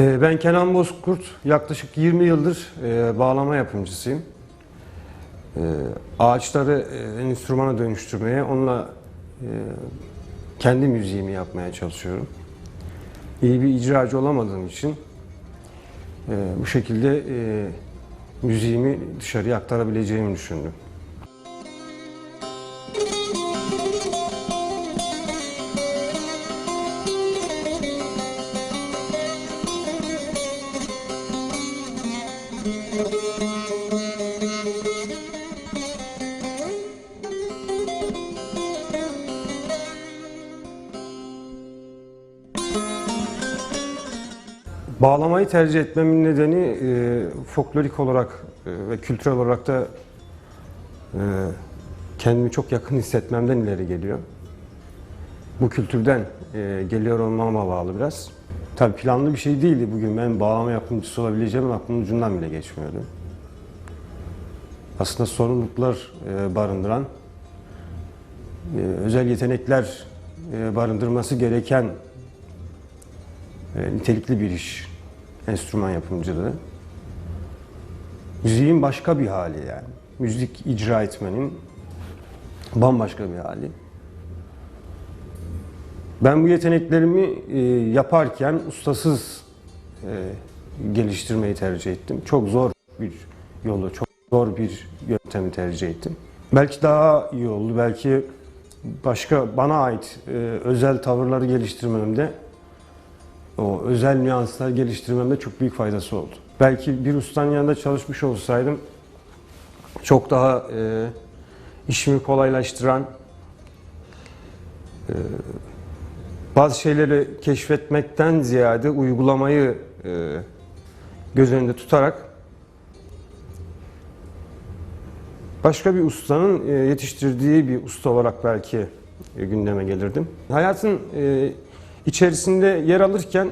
Ben Kenan Bozkurt, yaklaşık 20 yıldır e, bağlama yapımcısıyım. Ee, Ağaçları e, enstrümana dönüştürmeye, onunla e, kendi müziğimi yapmaya çalışıyorum. İyi bir icracı olamadığım için bu şekilde müziğimi dışarıya aktarabileceğimi düşündüm. Tercih etmemin nedeni e, folklorik olarak e, ve kültürel olarak da e, kendimi çok yakın hissetmemden ileri geliyor. Bu kültürden e, geliyor olmama bağlı biraz. Tabii planlı bir şey değildi bugün. Ben bağlama yapımcısı olabileceğim aklımın ucundan bile geçmiyordu. Aslında sorumluluklar e, barındıran, e, özel yetenekler e, barındırması gereken e, nitelikli bir iş. Enstrüman yapımcılığı. Müziğin başka bir hali yani. Müzik icra etmenin bambaşka bir hali. Ben bu yeteneklerimi e, yaparken ustasız e, geliştirmeyi tercih ettim. Çok zor bir yolu, çok zor bir yöntemi tercih ettim. Belki daha iyi oldu, belki başka bana ait e, özel tavırları geliştirmemde o özel nüanslar geliştirmemde çok büyük faydası oldu. Belki bir ustanın yanında çalışmış olsaydım çok daha e, işimi kolaylaştıran, e, bazı şeyleri keşfetmekten ziyade uygulamayı e, göz önünde tutarak başka bir ustanın e, yetiştirdiği bir usta olarak belki e, gündeme gelirdim. Hayatın e, içerisinde yer alırken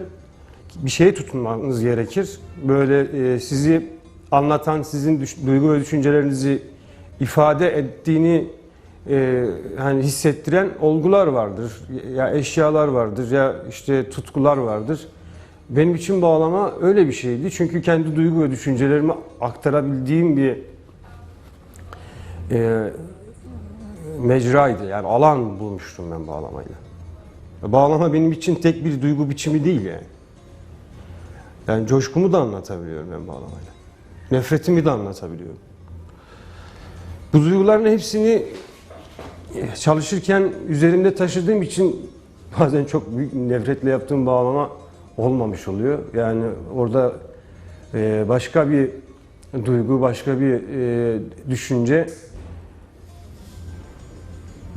bir şeye tutunmanız gerekir. Böyle e, sizi anlatan, sizin düş- duygu ve düşüncelerinizi ifade ettiğini e, hani hissettiren olgular vardır. Ya eşyalar vardır ya işte tutkular vardır. Benim için bağlama öyle bir şeydi. Çünkü kendi duygu ve düşüncelerimi aktarabildiğim bir e, mecraydı. Yani alan bulmuştum ben bağlamayla. Bağlama benim için tek bir duygu biçimi değil yani. Yani coşkumu da anlatabiliyorum ben bağlamayla. Nefretimi de anlatabiliyorum. Bu duyguların hepsini e, çalışırken üzerimde taşıdığım için bazen çok büyük nefretle yaptığım bağlama olmamış oluyor. Yani orada e, başka bir duygu, başka bir e, düşünce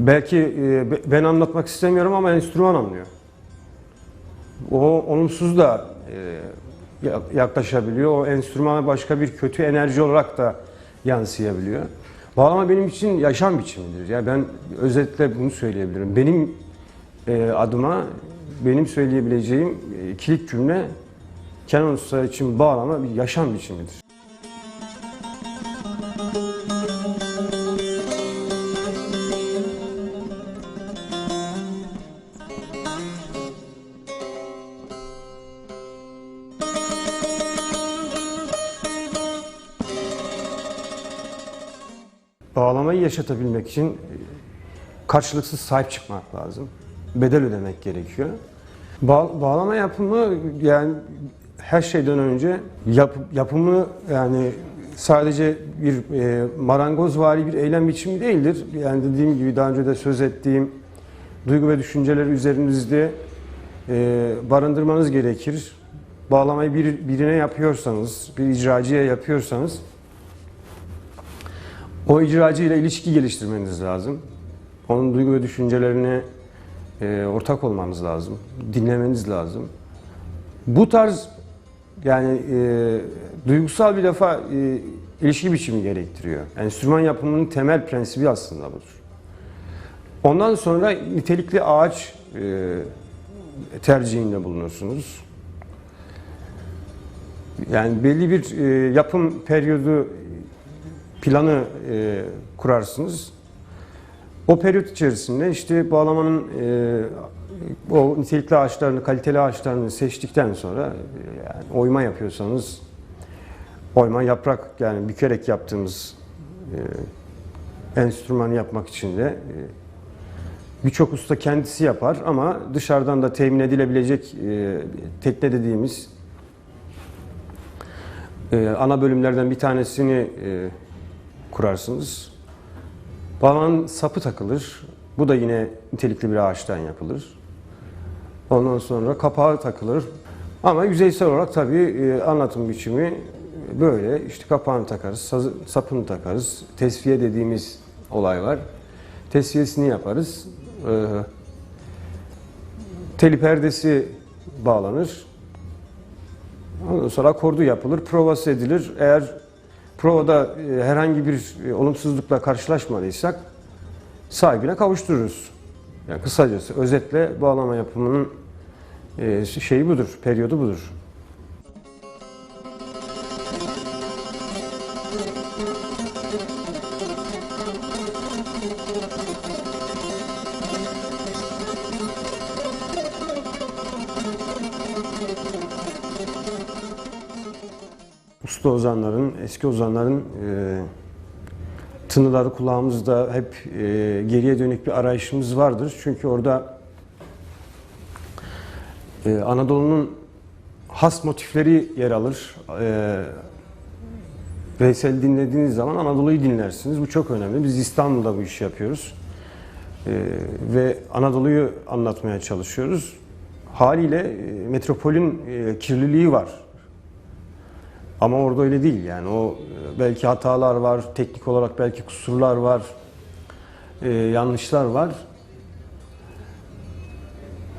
belki e, be- ben anlatmak istemiyorum ama enstrüman anlıyor. O olumsuz da e, ya- yaklaşabiliyor. O enstrümana başka bir kötü enerji olarak da yansıyabiliyor. Bağlama benim için yaşam biçimidir. Ya ben özetle bunu söyleyebilirim. Benim e, adıma benim söyleyebileceğim kilit cümle Kenan Usta için bağlama bir yaşam biçimidir. Bağlamayı yaşatabilmek için e, karşılıksız sahip çıkmak lazım. Bedel ödemek gerekiyor. Ba- bağlama yapımı yani her şeyden önce yap- yapımı yani sadece bir e, marangozvari bir eylem biçimi değildir. Yani dediğim gibi daha önce de söz ettiğim duygu ve düşünceleri üzerinizde e, barındırmanız gerekir. Bağlamayı bir, birine yapıyorsanız, bir icracıya yapıyorsanız o icracı ile ilişki geliştirmeniz lazım. Onun duygu ve düşüncelerine e, ortak olmanız lazım. Dinlemeniz lazım. Bu tarz yani e, duygusal bir defa e, ilişki biçimi gerektiriyor. Enstrüman yapımının temel prensibi aslında budur. Ondan sonra nitelikli ağaç e, tercihinde bulunursunuz. Yani belli bir e, yapım periyodu planı e, kurarsınız. O periyot içerisinde işte bağlamanın e, o nitelikli ağaçlarını, kaliteli ağaçlarını seçtikten sonra e, yani oyma yapıyorsanız oyma yaprak yani bükerek yaptığımız e, enstrümanı yapmak için de e, birçok usta kendisi yapar ama dışarıdan da temin edilebilecek e, tekne dediğimiz e, ana bölümlerden bir tanesini e, kurarsınız. Bağlanın sapı takılır. Bu da yine nitelikli bir ağaçtan yapılır. Ondan sonra kapağı takılır. Ama yüzeysel olarak tabii e, anlatım biçimi böyle. İşte kapağını takarız, sapını takarız. Tesviye dediğimiz olay var. Tesviyesini yaparız. Ee, teli perdesi bağlanır. Ondan sonra akordu yapılır, provası edilir. Eğer provada e, herhangi bir e, olumsuzlukla karşılaşmadıysak sahibine kavuştururuz. Yani kısacası özetle bağlama yapımının e, şeyi budur, periyodu budur. Usta ozanların, eski ozanların e, tınıları kulağımızda hep e, geriye dönük bir arayışımız vardır. Çünkü orada e, Anadolu'nun has motifleri yer alır. E, Veysel dinlediğiniz zaman Anadolu'yu dinlersiniz. Bu çok önemli. Biz İstanbul'da bu işi yapıyoruz. E, ve Anadolu'yu anlatmaya çalışıyoruz. Haliyle e, metropolün e, kirliliği var. Ama orada öyle değil yani o e, belki hatalar var, teknik olarak belki kusurlar var, e, yanlışlar var.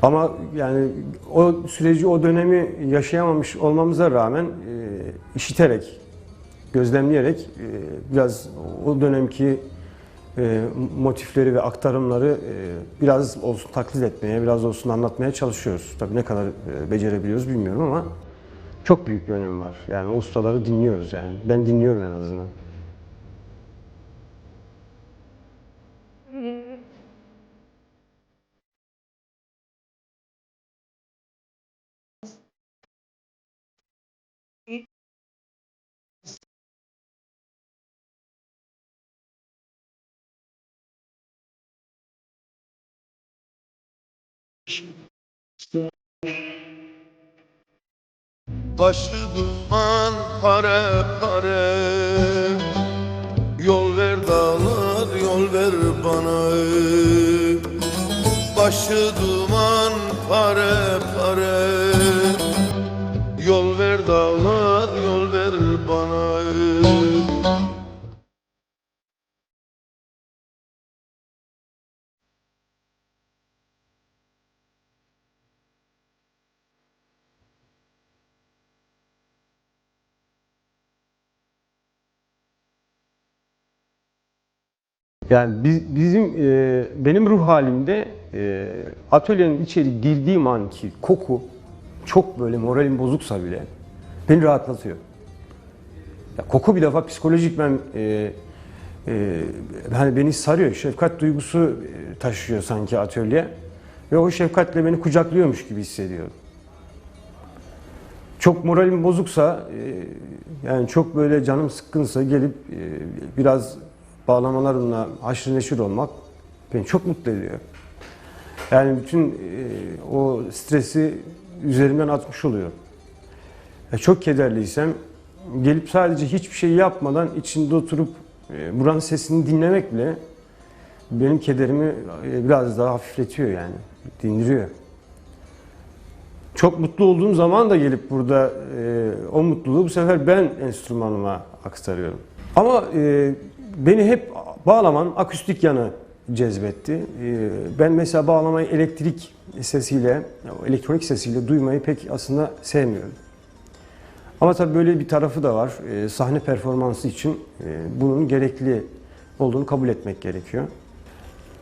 Ama yani o süreci, o dönemi yaşayamamış olmamıza rağmen e, işiterek, gözlemleyerek e, biraz o dönemki e, motifleri ve aktarımları e, biraz olsun taklit etmeye, biraz olsun anlatmaya çalışıyoruz. Tabii ne kadar e, becerebiliyoruz bilmiyorum ama çok büyük bir önemi var. Yani ustaları dinliyoruz yani. Ben dinliyorum en azından. Başı duman pare pare. Yol ver dağlar yol ver bana. Başı duman pare pare. Yol ver dağlar yol ver bana Yani biz, bizim e, benim ruh halimde e, atölyenin içeri girdiğim anki koku çok böyle moralim bozuksa bile beni rahatlatıyor. Ya koku bir defa psikolojik ben e, e, hani beni sarıyor. Şefkat duygusu e, taşıyor sanki atölye ve o şefkatle beni kucaklıyormuş gibi hissediyorum. Çok moralim bozuksa, e, yani çok böyle canım sıkkınsa gelip e, biraz bağlamalarımla haşır neşir olmak beni çok mutlu ediyor. Yani bütün e, o stresi üzerimden atmış oluyor. Ya çok kederliysem gelip sadece hiçbir şey yapmadan içinde oturup e, buranın sesini dinlemek bile benim kederimi e, biraz daha hafifletiyor yani, dindiriyor. Çok mutlu olduğum zaman da gelip burada e, o mutluluğu bu sefer ben enstrümanıma aktarıyorum. Ama e, beni hep bağlamanın akustik yanı cezbetti. E, ben mesela bağlamayı elektrik sesiyle, elektronik sesiyle duymayı pek aslında sevmiyorum. Ama tabii böyle bir tarafı da var. E, sahne performansı için e, bunun gerekli olduğunu kabul etmek gerekiyor.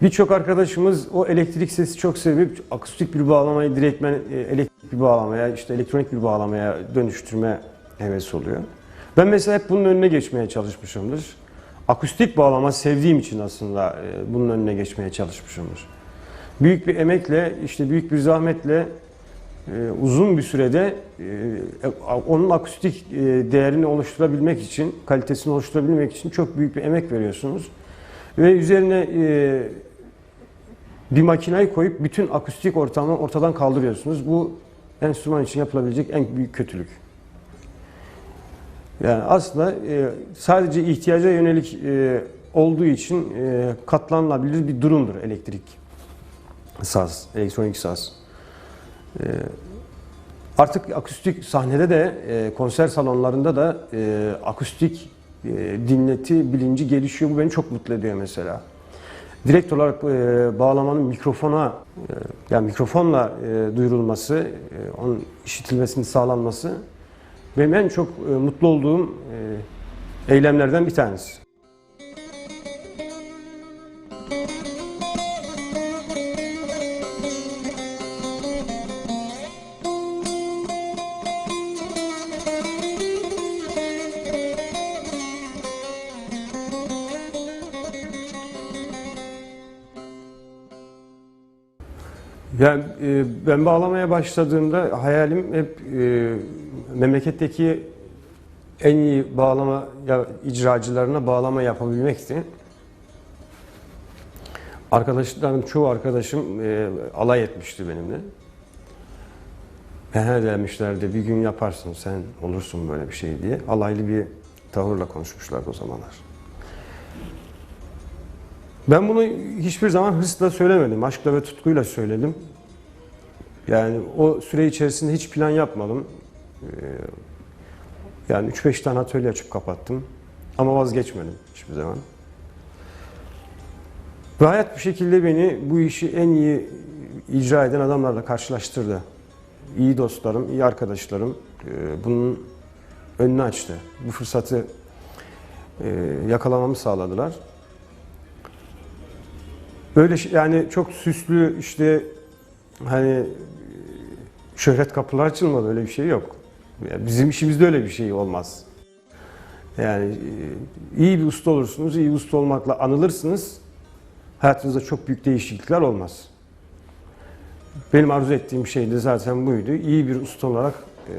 Birçok arkadaşımız o elektrik sesi çok sevip akustik bir bağlamayı direktmen e, elektrik bir bağlamaya, işte elektronik bir bağlamaya dönüştürme hevesi oluyor. Ben mesela hep bunun önüne geçmeye çalışmışımdır. Akustik bağlama sevdiğim için aslında e, bunun önüne geçmeye çalışmışımdır. Büyük bir emekle, işte büyük bir zahmetle e, uzun bir sürede e, onun akustik değerini oluşturabilmek için, kalitesini oluşturabilmek için çok büyük bir emek veriyorsunuz. Ve üzerine bir makinayı koyup bütün akustik ortamı ortadan kaldırıyorsunuz. Bu enstrüman için yapılabilecek en büyük kötülük. Yani aslında e, sadece ihtiyaca yönelik e, olduğu için e, katlanılabilir bir durumdur elektrik saz, elektronik saz. E, artık akustik sahnede de konser salonlarında da akustik dinleti bilinci gelişiyor. Bu beni çok mutlu ediyor mesela. Direkt olarak bağlamanın mikrofona e, yani mikrofonla duyurulması, e, onun işitilmesinin sağlanması benim en çok e, mutlu olduğum e, eylemlerden bir tanesi. Yani e, ben bağlamaya başladığımda hayalim hep memleketteki en iyi bağlama ya, icracılarına bağlama yapabilmekti. Arkadaşlarım, çoğu arkadaşım e, alay etmişti benimle. He demişlerdi bir gün yaparsın sen olursun böyle bir şey diye. Alaylı bir tavırla konuşmuşlardı o zamanlar. Ben bunu hiçbir zaman hırsla söylemedim. Aşkla ve tutkuyla söyledim. Yani o süre içerisinde hiç plan yapmadım. Ee, Yani 3-5 tane atölye açıp kapattım. Ama vazgeçmedim hiçbir zaman. Ve hayat bir şekilde beni bu işi en iyi icra eden adamlarla karşılaştırdı. İyi dostlarım, iyi arkadaşlarım e, bunun önünü açtı. Bu fırsatı e, yakalamamı sağladılar. Böyle şey- yani çok süslü işte hani şöhret kapılar açılmadı öyle bir şey yok. Bizim işimizde öyle bir şey olmaz. Yani e, iyi bir usta olursunuz, iyi usta olmakla anılırsınız. Hayatınızda çok büyük değişiklikler olmaz. Benim arzu ettiğim şey de zaten buydu. İyi bir usta olarak e,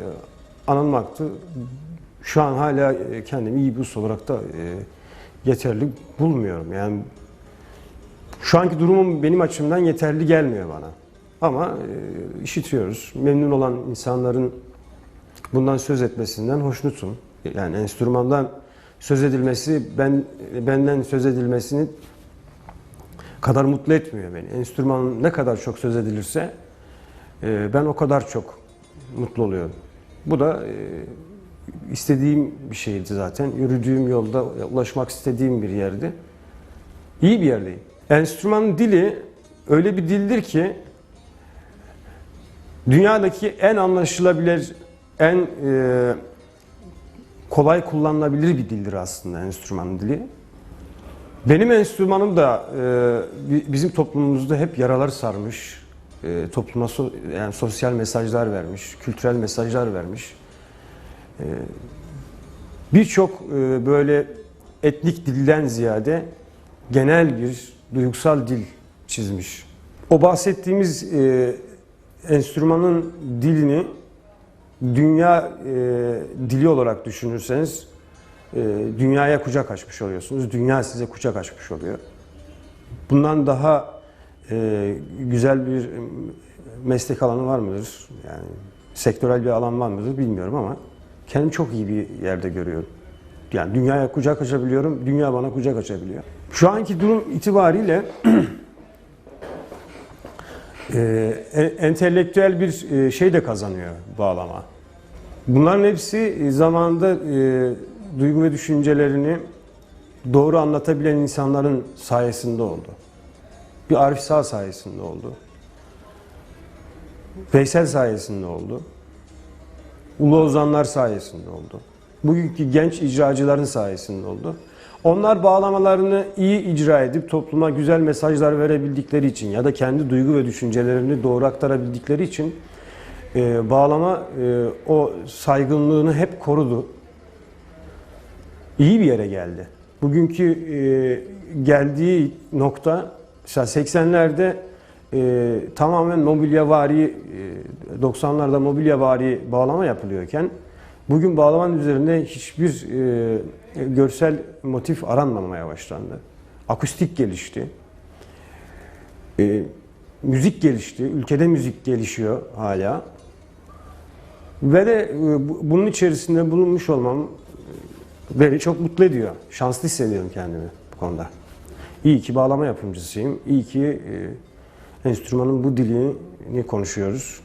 anılmaktı. Şu an hala e, kendimi iyi bir usta olarak da e, yeterli bulmuyorum. Yani şu anki durumum benim açımdan yeterli gelmiyor bana. Ama e, işitiyoruz. Memnun olan insanların bundan söz etmesinden hoşnutum. Yani enstrümandan söz edilmesi ben benden söz edilmesini kadar mutlu etmiyor beni. Enstrüman ne kadar çok söz edilirse e, ben o kadar çok mutlu oluyorum. Bu da e, istediğim bir şeydi zaten. Yürüdüğüm yolda ulaşmak istediğim bir yerdi. İyi bir yerdeyim. Enstrümanın dili öyle bir dildir ki dünyadaki en anlaşılabilir, en e, kolay kullanılabilir bir dildir aslında enstrümanın dili. Benim enstrümanım da e, bi- bizim toplumumuzda hep yaralar sarmış, e, topluma so- yani sosyal mesajlar vermiş, kültürel mesajlar vermiş. E, Birçok e, böyle etnik dilden ziyade genel bir duygusal dil çizmiş. O bahsettiğimiz e, enstrümanın dilini dünya e, dili olarak düşünürseniz e, dünyaya kucak açmış oluyorsunuz. Dünya size kucak açmış oluyor. Bundan daha e, güzel bir meslek alanı var mıdır? Yani sektörel bir alan var mıdır bilmiyorum ama kendimi çok iyi bir yerde görüyorum. Yani dünyaya kucak açabiliyorum, dünya bana kucak açabiliyor. Şu anki durum itibariyle e, en- entelektüel bir e, şey de kazanıyor bağlama. Bunların hepsi e, zamanında e, duygu ve düşüncelerini doğru anlatabilen insanların sayesinde oldu. Bir Arif Sağ sayesinde oldu. Veysel sayesinde oldu. ulu ozanlar sayesinde oldu. Bugünkü genç icracıların sayesinde oldu. Onlar bağlamalarını iyi icra edip topluma güzel mesajlar verebildikleri için ya da kendi duygu ve düşüncelerini doğru aktarabildikleri için e, bağlama e, o saygınlığını hep korudu. İyi bir yere geldi. Bugünkü e, geldiği nokta mesela 80'lerde e, tamamen mobilyavari e, 90'larda mobilyavari bağlama yapılıyorken bugün bağlamanın üzerinde hiçbir e, görsel motif aranmamaya başlandı. Akustik gelişti. E, müzik gelişti. Ülkede müzik gelişiyor hala. Ve de e, bu- bunun içerisinde bulunmuş olmam e, beni çok mutlu ediyor. Şanslı hissediyorum kendimi bu konuda. İyi ki bağlama yapımcısıyım. İyi ki e, enstrümanın bu dilini konuşuyoruz.